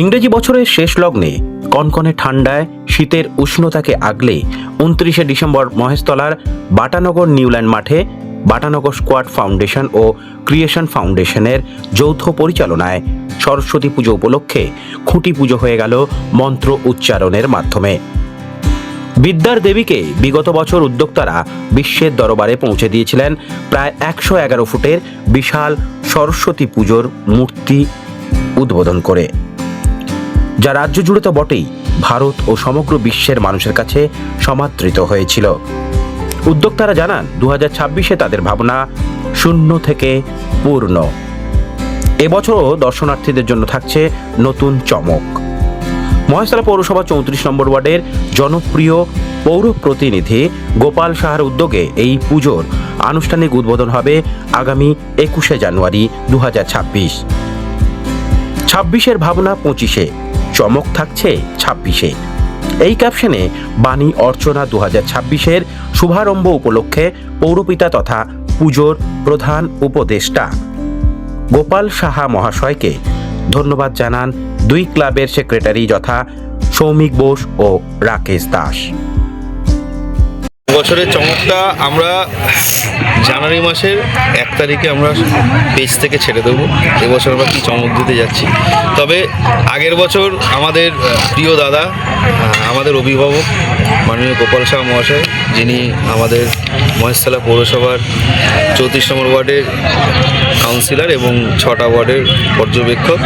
ইংরেজি বছরের শেষ লগ্নে কনকনে ঠান্ডায় শীতের উষ্ণতাকে আগলে উনত্রিশে ডিসেম্বর মহেশতলার বাটানগর নিউল্যান্ড মাঠে বাটানগর স্কোয়াড ফাউন্ডেশন ও ক্রিয়েশন ফাউন্ডেশনের যৌথ পরিচালনায় সরস্বতী পুজো উপলক্ষে খুঁটি পুজো হয়ে গেল মন্ত্র উচ্চারণের মাধ্যমে। বিদ্যার দেবীকে বিগত বছর উদ্যোক্তারা বিশ্বের দরবারে পৌঁছে দিয়েছিলেন প্রায় একশো এগারো ফুটের বিশাল সরস্বতী পুজোর মূর্তি উদ্বোধন করে। যা রাজ্য জুড়ে তো বটেই, ভারত ও সমগ্র বিশ্বের মানুষের কাছে সমাদৃত হয়েছিল। উদ্যোক্তারা জানান দু হাজার তাদের ভাবনা শূন্য থেকে পূর্ণ। এবছরও দর্শনার্থীদের জন্য থাকছে নতুন চমক। মহেশতলা পৌরসভা চৌত্রিশ নম্বর ওয়ার্ডের জনপ্রিয় পৌর প্রতিনিধি গোপাল সাহার উদ্যোগে এই পুজোর আনুষ্ঠানিক উদ্বোধন হবে আগামী একুশে জানুয়ারি দু হাজার ছাব্বিশ। ছাব্বিশের ভাবনা পঁচিশে। চমক থাকছে ছাব্বিশে। এই ক্যাপশনে বাণী অর্চনা দু হাজার ছাব্বিশের শুভারম্ভ উপলক্ষে পৌরপিতা তথা পুজোর প্রধান উপদেষ্টা গোপাল সাহা মহাশয়কে ধন্যবাদ জানান দুই ক্লাবের সেক্রেটারি যথা সৌমিক বোস ও রাকেশ দাস। বছরের চমকটা আমরা জানুয়ারি মাসের এক তারিখে আমরা পেজ থেকে ছেড়ে দেবো। এবছর আমরা কি চমক দিতে যাচ্ছি? তবে আগের বছর আমাদের প্রিয় দাদা আমাদের অভিভাবক মাননীয় গোপাল শাহ মহাশয়, যিনি আমাদের মহেশতলা পৌরসভার চৌত্রিশ নম্বর ওয়ার্ডের কাউন্সিলর এবং ছটা ওয়ার্ডের পর্যবেক্ষক,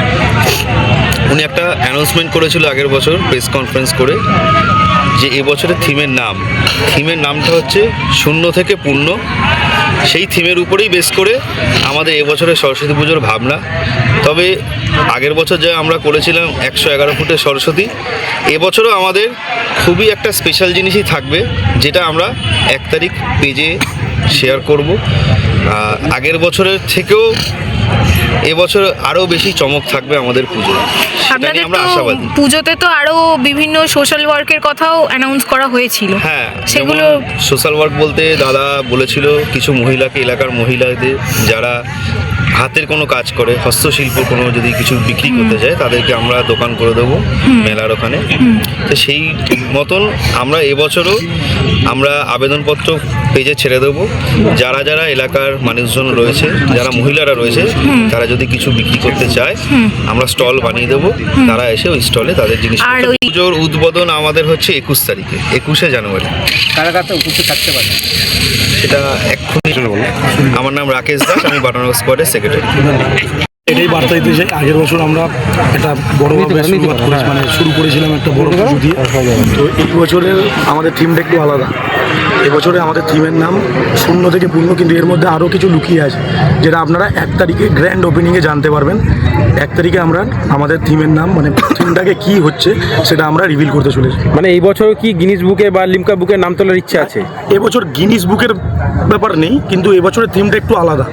উনি একটা অ্যানাউন্সমেন্ট করেছিল আগের বছর প্রেস কনফারেন্স করে। যে এবছরের থিমের নাম। থিমের নামটা হচ্ছে শূন্য থেকে পূর্ণ। সেই থিমের উপরেই বেস করে আমাদের এবছরের সরস্বতী পুজোর ভাবনা। তবে আগের বছর যা আমরা করেছিলাম একশো এগারো ফুটের সরস্বতী এবছরও আমাদের খুবই একটা স্পেশাল জিনিসই থাকবে, যেটা আমরা এক তারিখ পেজে শেয়ার করব। আগের বছরের থেকেও এবছর আরও বেশি চমক থাকবে আমাদের পুজো আপনাদের আমরা আশাবাদী। পুজোতে তো আরও বিভিন্ন সোশ্যাল ওয়ার্কের কথাও অ্যানাউন্স করা হয়েছিল। হ্যাঁ সেগুলো সোশ্যাল ওয়ার্ক বলতে দাদা বলেছিল কিছু মহিলাকে এলাকার মহিলাদের যারা হাতের কোনো কাজ করে হস্তশিল্প কোনো যদি কিছু বিক্রি করতে চায় তাদেরকে আমরা দোকান করে দেবো মেলার ওখানে। তো সেই মতন আমরা এবছরও আমরা আবেদনপত্র পেজে ছেড়ে দেবো। যারা যারা এলাকার মানুষজন রয়েছে যারা মহিলারা রয়েছে তারা যদি কিছু বিক্রি করতে চায় আমরা স্টল বানিয়ে দেবো। তারা এসে ওই স্টলে তাদের জিনিস পুজোর উদ্বোধন আমাদের হচ্ছে একুশ তারিখে একুশে জানুয়ারি। কারা কারা উপস্থিত থাকতে পারে? সেটা এক্ষুনি আমার নাম রাকেশ দাস আমি বাটানগর স্কোয়াডের সেক্রেটারি এটাই বার্তা দিতে চাই। আগের বছর আমরা একটা বড়ভাবে মানে শুরু করেছিলাম একটা বড় পুজো দিয়ে। তো এই বছরের আমাদের থিমটা একটু আলাদা। এবছরে আমাদের থিমের নাম শূন্য থেকে পূর্ণ কিন্তু এর মধ্যে আরও কিছু লুকিয়ে আছে যেটা আপনারা এক তারিখে গ্র্যান্ড ওপেনিংয়ে জানতে পারবেন। এক তারিখে আমরা আমাদের থিমের নাম মানে থিমটাকে কি হচ্ছে সেটা আমরা রিভিল করতে চলেছি। মানে এই বছর কি গিনিস বুকে বা লিমকা বুকে নাম তোলার ইচ্ছা আছে? এবছর গিনিস বুকের ব্যাপার নেই কিন্তু এবছরের থিমটা একটু আলাদা।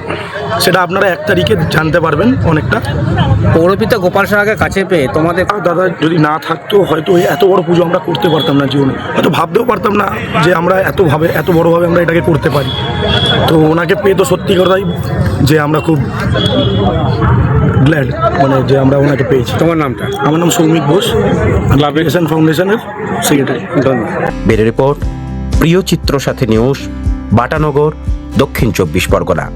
সেটা আপনারা এক তারিখে জানতে পারবেন অনেকটা। পৌরপিতা গোপাল সাহাকে কাছে পেয়ে তোমাদের দাদা যদি না থাকতো হয়তো এই এত বড় পুজো আমরা করতে পারতাম না জীবনে। হয়তো ভাবতেও পারতাম না যে আমরা এতভাবে এত বড়ভাবে আমরা এটাকে করতে পারি। তো ওনাকে পেয়ে তো সত্যি কথাই যে আমরা খুব গ্ল্যাড মানে যে আমরা ওনাকে পেয়েছি। তোমার নামটা? আমার নাম সৌমিক বোস লাভেশন ফাউন্ডেশনের সেক্রেটারি ধন্যবাদ। বেড়ে রিপোর্ট প্রিয় চিত্র সাথে নিউজ বাটানগর দক্ষিণ চব্বিশ পরগনা।